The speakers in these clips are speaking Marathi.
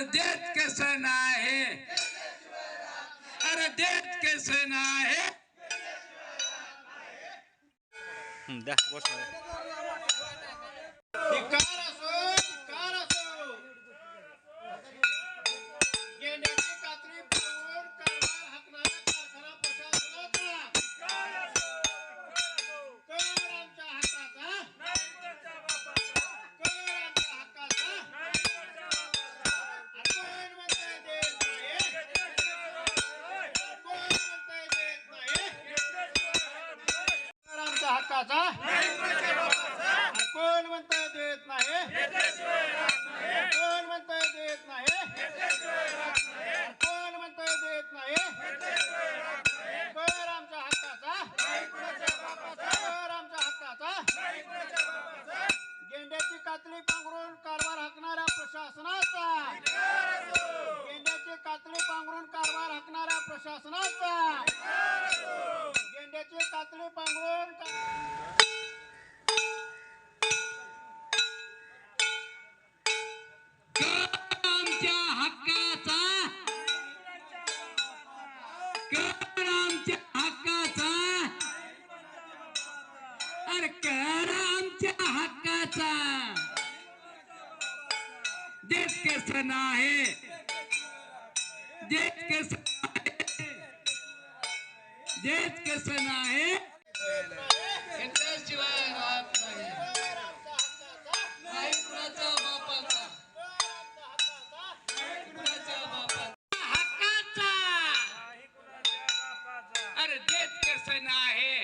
अरे देत कसं नाही? अरे देत कसं नाही? हं, द्या बस धिक्कार असो धिक्कार असो गेंड्याची कात्री पळवून कारभार हाकणाऱ्या कारखाना प्रशासनाचा कर आमच्या हक्काचा कर आमच्या हक्काचा कोण म्हणतंय देत नाही कोण म्हणतंय देत नाही कर आमच्या हक्काचा कोण म्हणतंय देत नाही कोण म्हणतंय देत नाही कोण म्हणतंय देत नाही कर आमच्या हक्काचा कर आमच्या हक्काचा गेंड्याची कातळी पांघरून कारभार हाकणाऱ्या प्रशासनाचा गेंड्याची कातळी पांघरून कारभार हाकणाऱ्या प्रशासनाचा गेंड्याची कातळी पांघरून आमच्या हक्काचा कर आमच्या हक्काचा. अरे कर आमच्या हक्काचा. देत कसं नाही देत कसं नाही कुणाच्या बापाचा कुणाच्या बापाचा अरे देत कसं आहे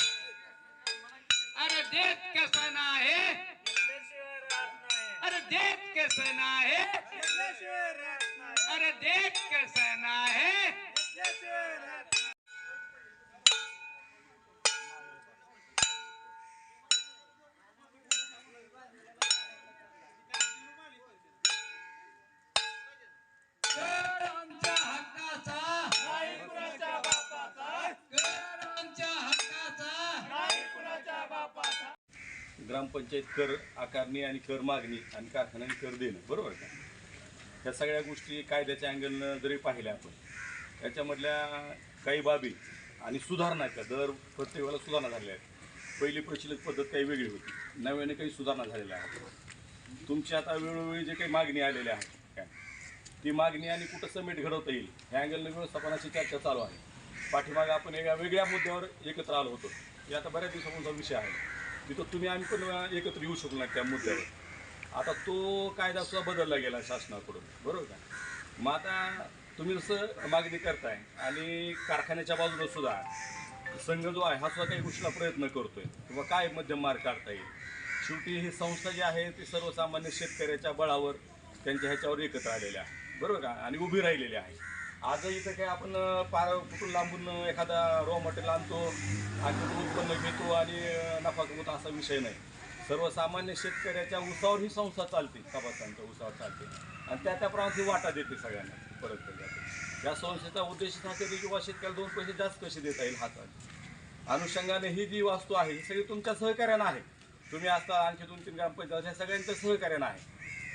अरे देत कसं आहे अरे देत कसं आहे अरे देत कसं नाही कर आमच्या हक्काचा कर आमच्या हक्काचा ग्रामपंचायत कर आकारणी आणि कर मागणी आणि कारखान्याने कर देणं बरोबर का? ह्या सगळ्या गोष्टी कायद्याच्या अँगलनं जरी पाहिल्या आपण त्याच्यामधल्या काही बाबी आणि सुधारणा त्या दर प्रत्येक वेळेला सुधारणा झालेल्या आहेत. पहिली प्रचलित पद्धत काही वेगळी होती. नव्याने काही सुधारणा झालेल्या आहेत. तुमची आता वेळोवेळी जे काही मागणी आलेल्या आहेत काय? ती मागणी आणि कुठं समेट घडवता येईल ह्या अँगलनं व्यवस्थापनाची चर्चा चालू आहे. पाठीमागे आपण एका वेगळ्या मुद्द्यावर एकत्र आलो होतो. हे आता बऱ्याच दिवसापासूनचा विषय आहे. तिथं तुम्ही आम्ही पण एकत्र येऊ शकलो नाही त्या मुद्द्यावर. आता तो कायदा सुद्धा बदलला गेला शासनाकडून बरोबर का? मग आता तुम्ही जसं मागणी करताय आणि कारखान्याच्या बाजूला सुद्धा संघ जो आहे हा सुद्धा काही गोष्टीला प्रयत्न करतोय. किंवा काय मध्यम मार्ग काढता येईल? शेवटी ही संस्था जी आहे ती सर्वसामान्य शेतकऱ्याच्या बळावर त्यांच्या ह्याच्यावर एकत्र आलेल्या आहे बरोबर का? आणि उभी राहिलेली आहे. आज इथं काय आपण पार कुठून लांबून एखादा रॉ मटेरियल आणतो आणि उत्पन्न घेतो आणि नफा कमवतो असा विषय नाही. सर्वसामान्य शेतकऱ्याच्या उसावर ही संस्था चालते कपासांच्या उसावर चालते. आणि त्या त्याप्रमाणे ती वाटा देते सगळ्यांना परत केली या संस्थेचा उद्देश असा की किंवा शेतकऱ्याला दोन पैसे जास्त कसे देता येईल हातात. अनुषंगाने ही जी वास्तू आहे ही सगळी तुमच्या सहकार्यानं आहे. तुम्ही आता आणखी दोन तीन ग्रामपंचायत ह्या सगळ्यांच्या सहकार्यानं आहे.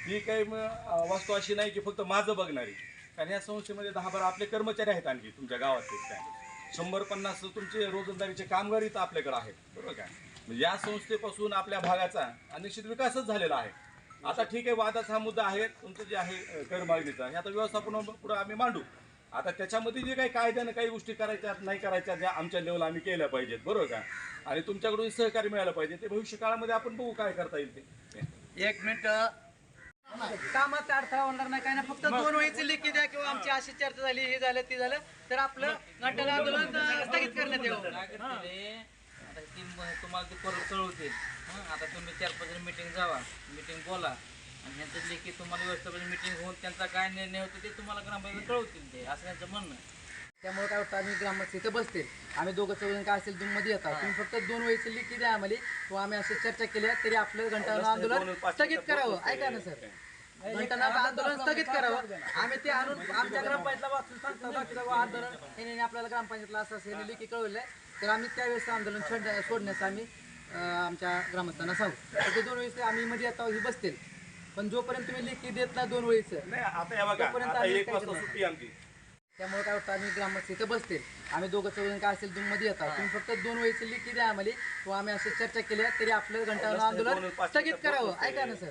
ही काही वास्तू अशी नाही की फक्त माझं बघणारी. कारण या संस्थेमध्ये दहा बारा आपले कर्मचारी आहेत आणखी तुमच्या गावातले. काय शंभर पन्नास तुमचे रोजंदारीचे कामगार इथं आपल्याकडे आहेत. बरोबर काय म्हणजे या संस्थेपासून आपल्या भागाचा अनिश्चित विकासच झालेला आहे. आता ठीक आहे वादाचा हा मुद्दा आहे. तुमचं जे आहे करमागणीचा हे आता व्यवस्थापन पुढे आम्ही मांडू. आता त्याच्यामध्ये जे काही कायद्यानं काही गोष्टी करायच्या नाही करायच्या ज्या आमच्या लेवल आम्ही केल्या पाहिजेत. बरोबर का? आणि तुमच्याकडून सहकार्य मिळालं पाहिजे. ते भविष्य काळामध्ये आपण बघू काय करता येईल ते. एक मिनिट. कामात अडथळा होणार नाही काय ना फक्त दोन वहीची लेखी द्या किंवा आमची अशी चर्चा झाली हे झालं ते झालं तर आपलं घंटाल आंदोलन स्थगित करण्यात येऊ हे? आता ती तुम्हाला ते परत कळवतील हं? आता तुम्ही चार पाच मिटिंग जावा मिटिंग बोला आणि ह्यांचं लेखी तुम्हाला व्यवस्थापन मिटिंग होऊन त्यांचा काय निर्णय होतो ते तुम्हाला ग्रामपंचायत कळवतील ते असं त्यांचं म्हणणं. त्यामुळे काय होतं आम्ही ग्रामस्थ इथं बसते आम्ही दोघं चौघं काय असेल तुम्ही मध्ये येतात. तुम्ही फक्त दोन वहीची लेखी द्या आम्हाला. किंवा आम्ही अशी चर्चा केली तरी आपलं घंटाल आंदोलन स्थगित करावं. ऐका ना सर. आंदोलन स्थगित करावं. आम्ही ते आणून आमच्या ग्रामपंचायतला वाचून सांगतो आंदोलन. यांनी आपल्याला ग्रामपंचायतला असं असं यांनी लेखी कळवलंय. तर आम्ही त्यावेळेस आंदोलन सोडण्या सोडण्याचं आम्ही अं, आमच्या ग्रामस्थांना सांगू. तर ते दोन वेळेस आम्ही मध्ये येतो ही बसतील. पण जोपर्यंत तुम्ही लेखी देत ना दोन वेळीचं नाही आता हे बघा तोपर्यंत आम्ही काय करणार? सुट्टी आमची. त्यामुळे काय वाटतं आम्ही ग्रामस्थ इथं बसते. आम्ही दोघं चौघं काय असेल तुम्ही मध्ये येतात तुम्ही फक्त दोन वेळेची लिखी द्या आम्हाला. किंवा आम्ही अशी चर्चा केल्या तरी आपलं घंटानाद आंदोलन स्थगित करावं. ऐका ना सर.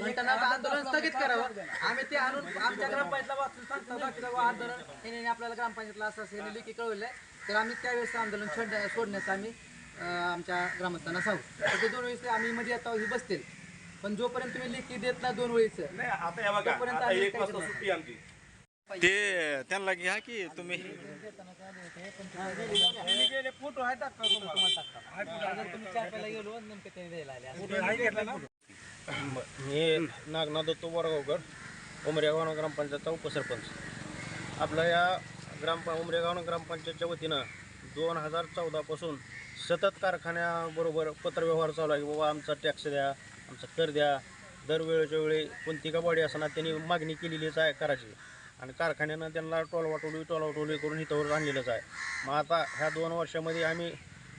घंटानाद आंदोलन स्थगित करावं. आम्ही ते आणून आमच्या ग्रामपंचायतला वाचून आंदोलन. आपल्याला ग्रामपंचायतला असं असं याने लेखी कळवलंय. तर आम्ही त्यावेळेस आंदोलन सोड सोडण्याचं आम्ही आमच्या ग्रामस्थांना सांगू. तर ते दोन वेळेस आम्ही मध्ये येतो ही बसतील. पण जोपर्यंत तुम्ही लेखी देत ना दोन नाही आता एक वाजता? सुट्टी आमची. ते त्यांना घ्या की तुम्ही मी नागनाथ दत्तो बोरगावकर उमरेगाव ग्रामपंचायतचा उपसरपंच. आपल्या या ग्राम उमरेगाव ग्रामपंचायतच्या वतीनं दोन हजार चौदापासून सतत कारखान्याबरोबर पत्रव्यवहार चालू आहे की बाबा आमचा टॅक्स द्या आमचा कर द्या. दर वेळेच्या वेळी कोणती का बॉडी असणार त्यांनी मागणी केलेलीच आहे करायची. आणि कारखान्यानं त्यांना टोलवाटोली टोलवाटोली करून इथंवर आणलेलंच आहे. मग आता ह्या दोन वर्षामध्ये आम्ही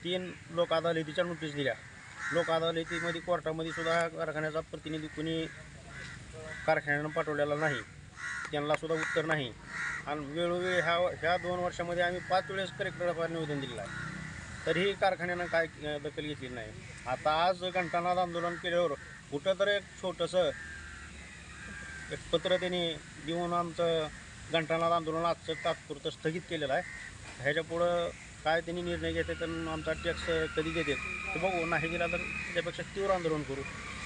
तीन लोक अदालतीच्या नोटीस दिल्या. लोक अदालतीमध्ये कोर्टामध्ये सुद्धा ह्या कारखान्याचा प्रतिनिधी कुणी कारखान्यानं पाठवलेला नाही. त्यांनासुद्धा उत्तर नाही. आणि वेळोवेळी ह्या ह्या दोन वर्षामध्ये आम्ही पाच वेळेस कलेक्टरला निवेदन दिलेलं आहे. तरीही कारखान्यानं काय दखल घेतली नाही. आता आज घंटानाद आंदोलन केल्यावर कुठं तर एक छोटंसं एक पत्र त्यांनी देऊन आमचं घंटानाद आंदोलन आजचं तात्पुरतं स्थगित केलेलं आहे. ह्याच्या पुढं काय त्यांनी निर्णय घेते तर आमचा टॅक्स कधी देते ते बघू. नाही दिला तर त्यापेक्षा तीव्र आंदोलन करू.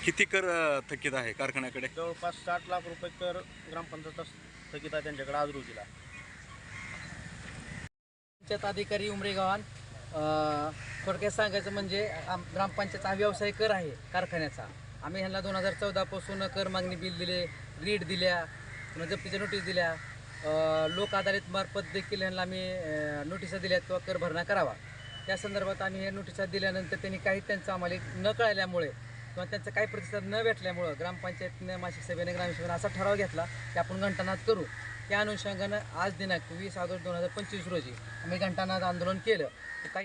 किती कर थकीत आहे कारखान्याकडे? जवळपास साठ लाख रुपये कर ग्रामपंचायत स्थगित आहे त्यांच्याकडे आज रोजीला. पंचायत अधिकारी उमरेगावान अं, थोडक्यात सांगायचं म्हणजे आम- ग्रामपंचायत हा व्यवसाय कर आहे कारखान्याचा. आम्ही ह्यांना दोन हजार चौदापासून कर मागणी बिल दिले. रीड दिल्या पुन्हा जप्तीच्या नोटीस दिल्या लोक आधारित मार्फत देखील ह्यांना आम्ही नोटिसा दिल्या किंवा कर भरणा करावा. त्या संदर्भात आम्ही हे नोटिसा दिल्यानंतर त्यांनी काही त्यांचं आम्हाला न कळल्यामुळे किंवा त्यांचा काही प्रतिसाद न भेटल्यामुळं ग्रामपंचायतनं मासिक सभेने ग्रामसभेने असा ठराव घेतला की आपण घंटानाद करू. त्या अनुषंगानं आज दिनांक वीस ऑगस्ट दोन हजार पंचवीस रोजी आम्ही घंटानाद आंदोलन केलं. तर काही